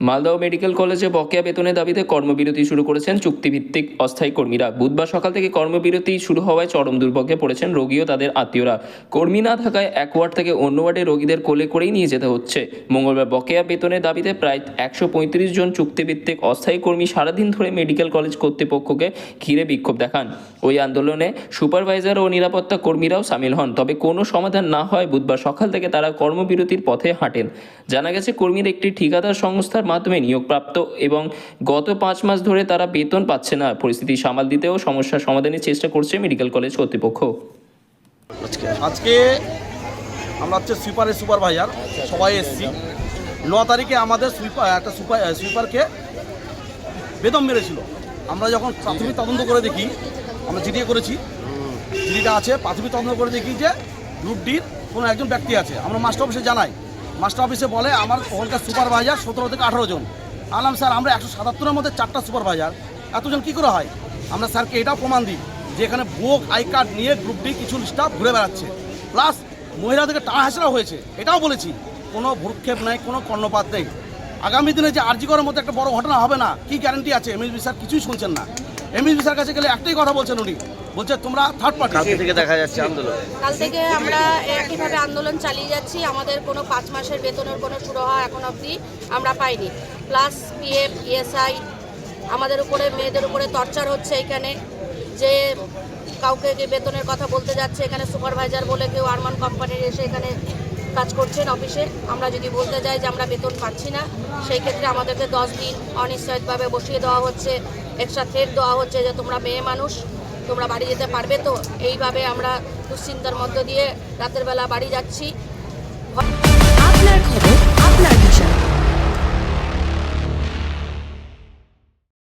Malda medical কলেজে বকেয়া বেতনের দাবিতে কর্মবিরতি শুরু করেছেন চুক্তিভিত্তিক অস্থায়ী কর্মীরা। বুধবার সকাল থেকে কর্মবিরতি শুরু হওয়ায় চরম দুর্ভোগে পড়েছেন রোগী ও তাদের আত্মীয়রা। কর্মী না থাকায় এক ওয়ার্ড থেকে অন্য ওয়ার্ডে রোগীদের কোলে করেই নিয়ে যেতে হচ্ছে। মঙ্গলবার বকেয়া বেতনের দাবিতে প্রায় একশো পঁয়ত্রিশ জন চুক্তিভিত্তিক অস্থায়ী কর্মী সারাদিন ধরে মেডিকেল কলেজ কর্তৃপক্ষকে ঘিরে বিক্ষোভ দেখান। ওই আন্দোলনে সুপারভাইজার ও নিরাপত্তা কর্মীরাও সামিল হন। তবে কোনো সমাধান না হয় বুধবার সকাল থেকে তারা কর্মবিরতির পথে হাঁটেন। জানা গেছে, কর্মীর একটি ঠিকাদার সংস্থার মাধ্যমে নিয়োগপ্রাপ্ত এবং গত পাঁচ মাস ধরে তারা বেতন পাচ্ছে না। পরিস্থিতি সামাল দিতেও সমস্যার সমাধানের চেষ্টা করছে মেডিকেল কলেজ কর্তৃপক্ষ। আজকে আমরা হচ্ছে সুইপারের সুপারভাইজার, সবাই এসছি। ন তারিখে আমাদের সুইপার, একটা সুপার সুইপারকে বেদম মেরেছিল। আমরা যখন প্রাথমিক তদন্ত করে দেখি, আমরা জিডিএ করেছি। জিডিটা আছে, প্রাথমিক তদন্ত করে দেখি যে গ্রুপ ডির কোনো একজন ব্যক্তি আছে। আমরা মাস্টার অফিসে জানাই। মাস্টার অফিসে বলে, আমার ওখানকার সুপারভাইজার সতেরো থেকে আঠারো জন। আলাম স্যার, আমরা একশো সাতাত্তরের মধ্যে চারটা সুপারভাইজার এতজন কী করে হয়? আমরা স্যারকে এটাও প্রমাণ দিই যে এখানে বুক আই কার্ড নিয়ে গ্রুপ ডি কিছু স্টাফ ঘুরে বেড়াচ্ছে। প্লাস মহিলাদেরকে টানা হয়েছে। এটাও বলেছি, কোনো ভ্রুক্ষেপ নেই, কোনো কর্ণপাত নেই। আগামী দিনে যে আরজি করার মতো একটা বড় ঘটনা হবে না, কি গ্যারান্টি আছে? এমএসবি স্যার কিছুই শুনছেন না। এমএসবি স্যার কাছে গেলে একটাই কথা বলছেন উনি বলছে তোমরা থার্ড পার্টি থেকে দেখা যাচ্ছে আন্দোলন। কাল থেকে আমরা একইভাবে আন্দোলন চালিয়ে যাচ্ছি আমাদের কোনো পাঁচ মাসের বেতনের কোনো শুরু হওয়া এখন অবধি আমরা পাইনি। প্লাস পিএফ ইএসআই আমাদের উপরে মেয়েদের উপরে টর্চার হচ্ছে এখানে। যে কাউকে যে বেতনের কথা বলতে যাচ্ছে এখানে সুপারভাইজার বলে কেউ আরমান কোম্পানির এসে এখানে কাজ করছেন অফিসে। আমরা যদি বলতে যাই যে আমরা বেতন পাচ্ছি না, সেই ক্ষেত্রে আমাদেরকে দশ দিন অনিশ্চয়ভাবে বসিয়ে দেওয়া হচ্ছে। এক্সট্রা থ্রেট দেওয়া হচ্ছে যে তোমরা মেয়ে মানুষ, তোমরা বাড়ি যেতে পারবে তো? এইভাবে আমরা দুশ্চিন্তার মধ্য দিয়ে রাতের বেলা বাড়ি যাচ্ছি। আপনার খবর